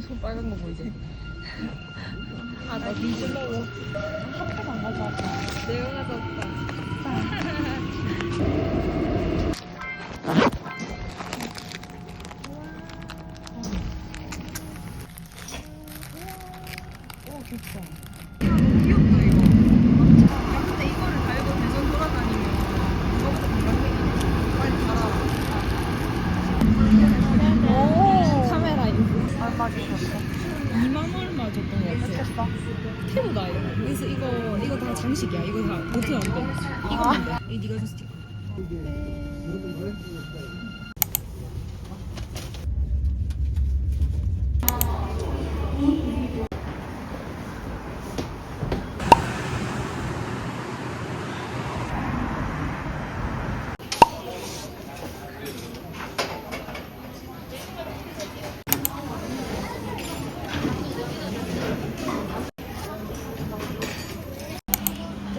손 빨간 거 보이지? 아, 나 뒤질러워. 학교 안 가져왔다. 내가 가져왔다. 오, 좋다. 너무 귀엽다, 이거. 야, 근데 이거를 달고 대전 돌아다니면 이거보다 건강하겠네. 빨리 달아. 오. 카메라 인수. 얼마 주셨어? 2만 얼마 줬던 거 같아. 했어? 피부다 이거. 그래서 이거 이거 다 장식 이거 다 보트 안 돼. 이거 안 돼. 이 네가 준 스티커.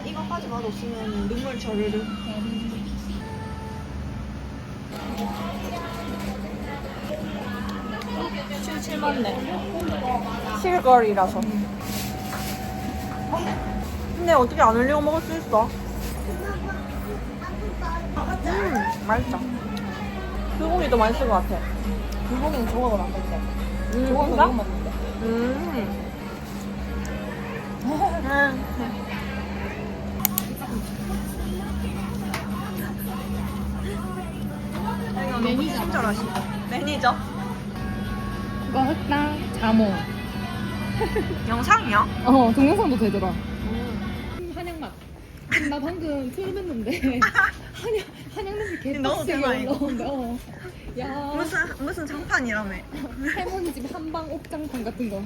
이거까지 맛없으면 눈물 저르르. 칠칠 맞네. 실거리라서. 근데 어떻게 안 흘리고 먹을 수 있어? 음, 맛있다. 불고기도 맛있을 것 같아. 불고기는 조각을 만들 때. 음, 조각은? 이거 먹는데. 음. 매 니저. 친절하시. 매니저. 이거 흑당 자몽. 영상이야? 어 동영상도 되더라. 한약 맛. 나 방금 처음 했는데 한약 한약 냄새 너무 개빡세게 대박, 이거. 올라온다. 어. 야 무슨 무슨 장판이라며? 할머니 집 한방 옥장판 같은 거.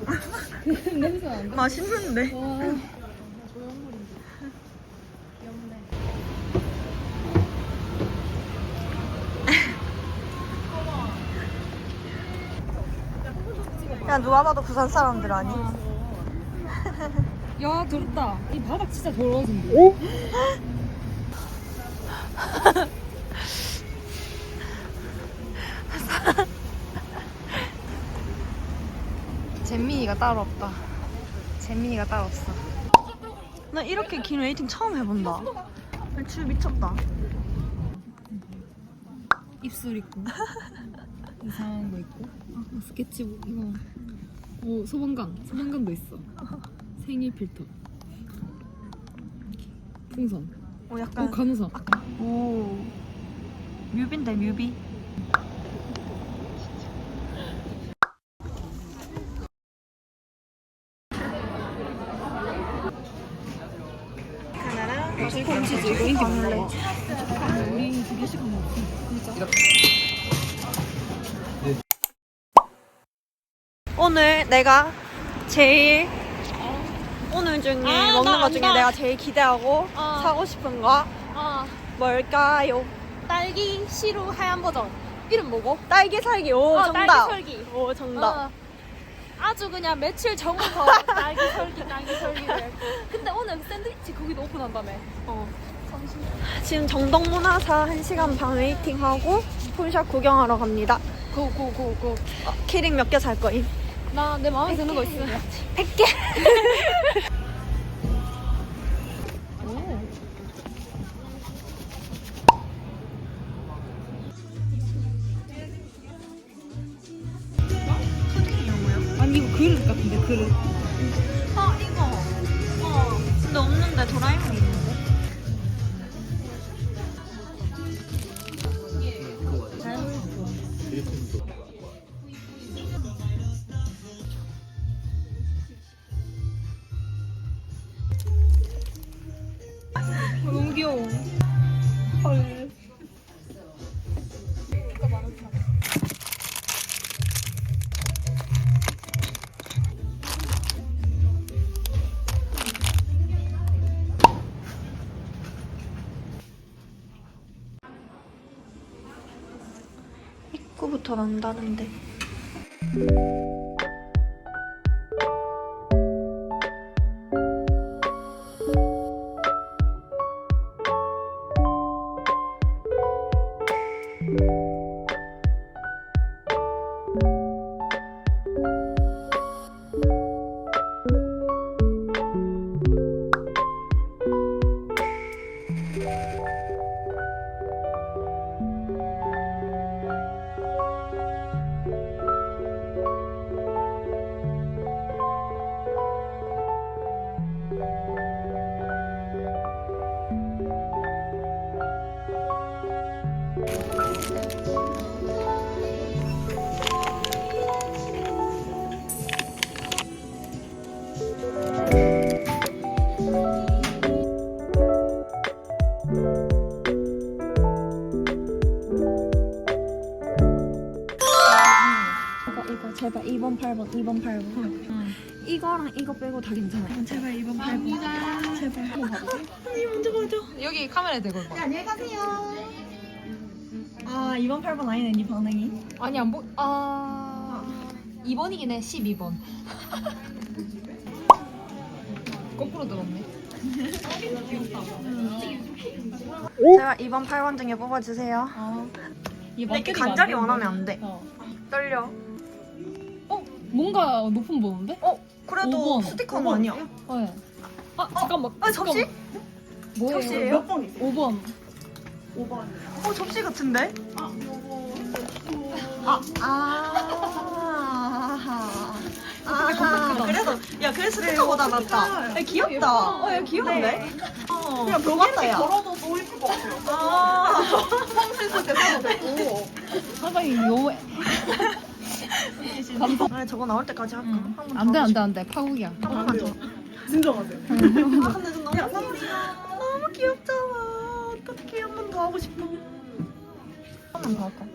그 냄새 난다. 맛있는데. 와. 그냥 누가 봐도 부산 사람들 아니? 야 더럽다. 이 바닥 진짜 더러워진다. 잼민이가 따로 없다. 잼민이가 따로 없어. 나 이렇게 긴 웨이팅 처음 해본다. 줄 미쳤다. 입술 있고 이상한 거 있고 아, 스케치북 이거 오 소방관. 소방관도 있어. 생일 필터. 풍선. 오오 약간 간호사. 오. 뮤비인데 뮤비. 하나랑 콘치즈 이거 인기 거 우리 두 개씩 먹었어. 진짜 오늘 내가 제일 오늘 중에 아, 먹는 나것 중에 안다. 내가 제일 기대하고 어. 사고 싶은 거아 뭘까요? 딸기 시루 하얀 버전 이름 뭐고? 딸기 살기 오 어, 정답. 딸기 설기 오 정답. 어, 아주 그냥 며칠 전부터 딸기 설기 딸기 설기를 근데 오늘 샌드위치 거기도 오픈한다며 어. 지금 정동문화사 1시간 반 웨이팅하고 폰샵 구경하러 갑니다. 고고고고 어, 키링 몇 개 살 거임? 나 내 마음에 드는 거 있으면 100개. 아니 이거 그릇 같은데 그릇 아 이거. 어. 근데 없는데 도라에몽이 있는 귀여워 헐 입구부터 난다는데. 제발 2번 8번 2번 8번. 이거랑 이거 빼고 다 괜찮아 제발 2번 8번. 제발. 아니 먼저 가자 여기 카메라에 대고 봐. 안녕히 가세요. 아 2번 8번 아니네 네 반응이? 아니 안 보. 아. 2번이긴 해. 12번. 거꾸로 들었네. 제가 2번 8번 중에 뽑아주세요. 아. 근데 이렇게 간절히 원하면 안돼. 어. 떨려. 어 뭔가 높은 보는데? 어? 그래도 5번. 스티커는 5번. 아니야 네. 아 잠깐만. 아 접시? 잠깐만. 뭐예요? 접시예요? 5번. 어 접시 같은데? 아, 아, 아, 그래서 야 그래서 스티커보다 낫다. 야, 귀엽다. 어, 야 귀여운데? 어, 그냥 벽 같다 야. 걸어도 너무 예쁠 것 같아요. 아, 홈센스 때 사도 되고. 사장님 너 그래 저거 나올 때까지 할까? 응. 한번 안돼 안돼 안돼 파국이야. 한 번만 더. 진정하세요. 아 근데 좀 너무 너무 귀엽잖아. 어떡해 한번 더 하고 싶어. 한번 더 할까?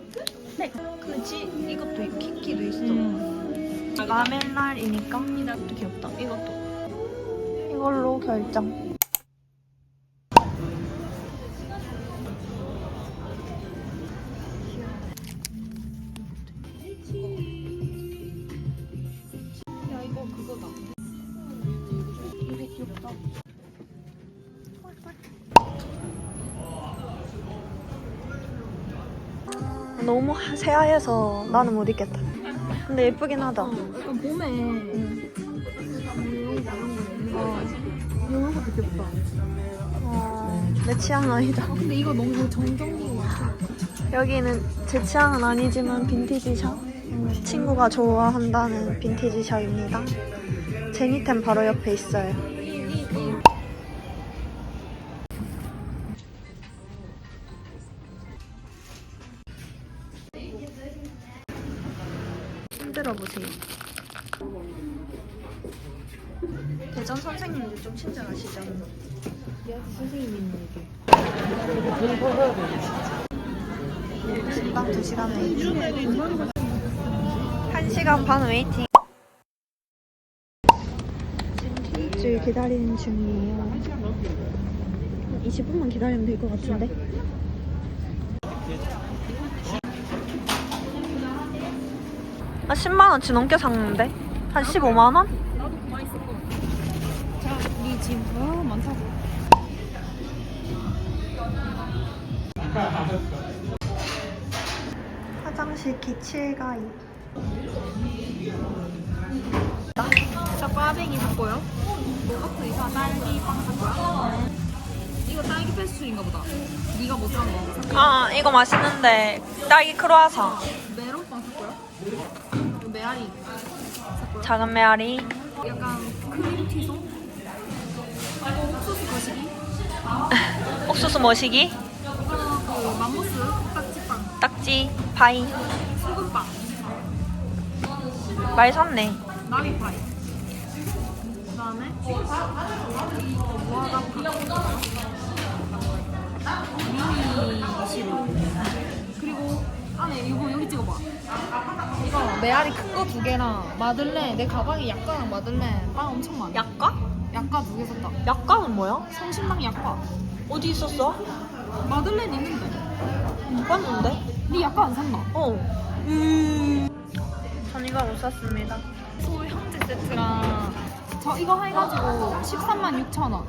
네. 그지 이것도 있고 키키도 있어. 음. 라멜날이니까 이것도 귀엽다. 이것도. 이걸로 결정. 너무 새하얘서 나는 못 입겠다. 근데 예쁘긴 하다. 약간 봄에 응. 이런 것도 귀엽다. 어, 내 취향은 아니다. 근데 이거 너무 정정이 여기는 제 취향은 아니지만 빈티지 샵. 음, 친구가 좋아한다는 빈티지 샵입니다. 제니템 바로 옆에 있어요. 흔들어 보세요. 대전 선생님들 좀 친절하시죠? 선생님이 이게. 금방 2시간 웨이팅 1시간 반 웨이팅 지금 일주일 기다리는 중이에요 20분만 기다리면 될 것 같은데 아 10만 원치 넘게 샀는데? 한 15만 원? 나도 그만 있을 거. 자 우리 지금 어 많다고. 화장실 기칠가이 자 꽈배기 샀고요. 이것도 이상 딸기 빵 샀고요. 이거 딸기 페스츄리인가 보다. 네가 못 산 거. 아 이거 맛있는데 딸기 크로아상 메론빵 샀고요. 메아리. 작은 메아리 약간 크림티송. 이거 옥수수 거시기. 옥수수 머시기 이거는 그 맘모스 딱지빵. 딱지 파이 소금빵. 많이 샀네 나비 파이. 그다음에 이거 메아리 큰 거 두 개랑 마들렌 내 가방에 약과랑 마들렌 빵 엄청 많아. 약과? 약과 두 개 샀다. 약과는 뭐야? 성신당 약과. 어디 있었어? 마들렌 있는데. 못 봤는데? 네 약과 안 샀나? 어 음... 전 이거 못 샀습니다 소 형제 세트랑 저 이거 해가지고 13만 6천 원.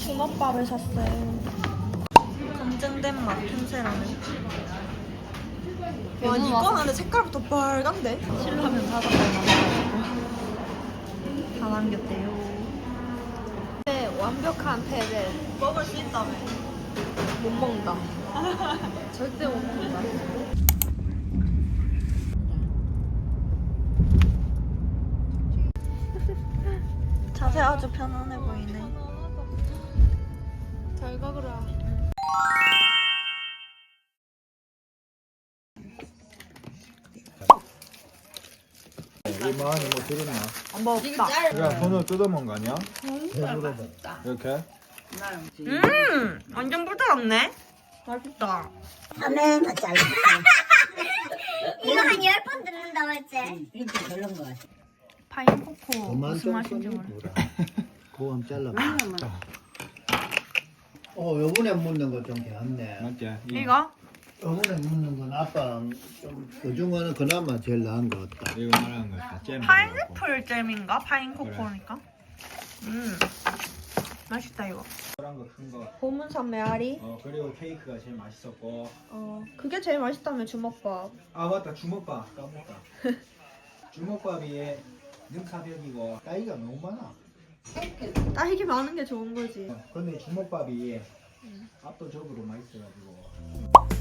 주먹밥을 샀어요 검증된 맛 틈새라면 와 와서- 하는데 색깔부터 빨간데? 신라면 사서 다 남겼대요 네, 완벽한 패배. 먹을 수 있다며 못 먹는다. 절대 못 먹는다. 자세 아주 편안해 보이네 잘 가거라. 우리 마음이 뭐 들었나? 뭐 없다 야, 손으로 뜯어먹은 거 아니야? 이렇게? 음, 완전 부드럽네. 맛있다. 하면 더 잘라. 이거 한 열 번 듣는다 맞지? 이게 별론 거 같아. 파인코코 무슨 좀 맛인지 몰라. 한번 잘라. 어, 요번에 묻는 거 좀 괜찮네. 맞지? 이거? 요번에 묻는 건 아빠 좀 그중에는 그나마 제일 나은 것 같다. 이거 말하는 거야. 잼. 파인애플 잼인가? 파인코코니까. 음, 맛있다 이거. 그런 거큰 거. 고문산 메아리. 어 그리고 케이크가 제일 맛있었고. 어, 그게 제일 맛있다며 주먹밥. 아 맞다 주먹밥 까먹다. 주먹밥이 능사벽이고 따위가 너무 많아. 딸기 많은 게 좋은 거지. 근데 주먹밥이 압도적으로 맛있어가지고.